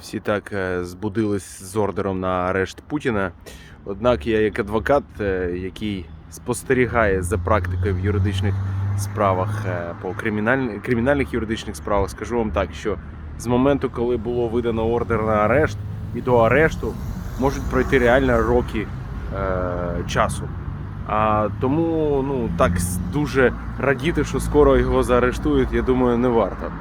всі так е, збудились з ордером на арешт Путіна. Однак я, як адвокат, е, який спостерігає за практикою в юридичних справах е, по кримінальних, кримінальних юридичних справах, скажу вам так, що з моменту, коли було видано ордер на арешт, і до арешту можуть пройти реально роки е, часу. А тому ну так дуже радіти, що скоро його заарештують, я думаю, не варто.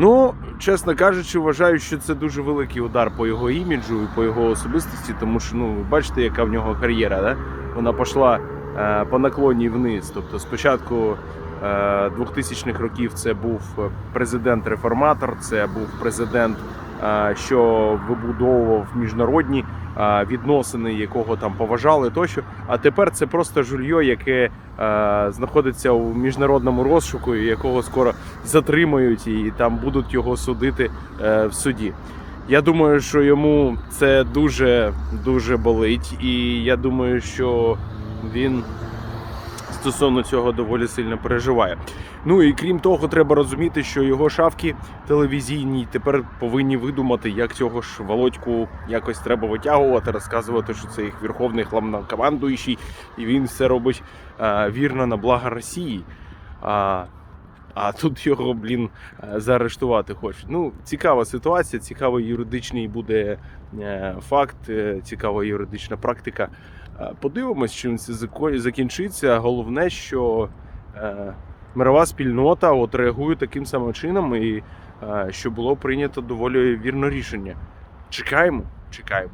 Ну, чесно кажучи, вважаю, що це дуже великий удар по його іміджу і по його особистості, тому що ну бачите, яка в нього кар'єра, да? Вона пішла е, по наклоні вниз. Тобто, спочатку е, 2000-х років це був президент-реформатор, це був президент, е, що вибудовував міжнародні е, відносини, якого там поважали тощо. А тепер це просто жульйо, яке е, знаходиться у міжнародному розшуку, якого скоро затримають і там будуть його судити е, в суді. Я думаю, що йому це дуже дуже болить, і я думаю, що він стосовно цього доволі сильно переживає. Ну і крім того, треба розуміти, що його шавки телевізійні тепер повинні видумати, як цього ж Володьку якось треба витягувати, розказувати, що це їх верховний главнокомандуючий, і він все робить а, вірно на благо Росії. А, а тут його, блін, е, заарештувати хочуть. Ну, цікава ситуація, цікавий юридичний буде е, факт, е, цікава юридична практика. Подивимось, чим це закінчиться. Головне, що мирова спільнота от реагує таким самим чином, і що було прийнято доволі вірне рішення. Чекаємо, чекаємо.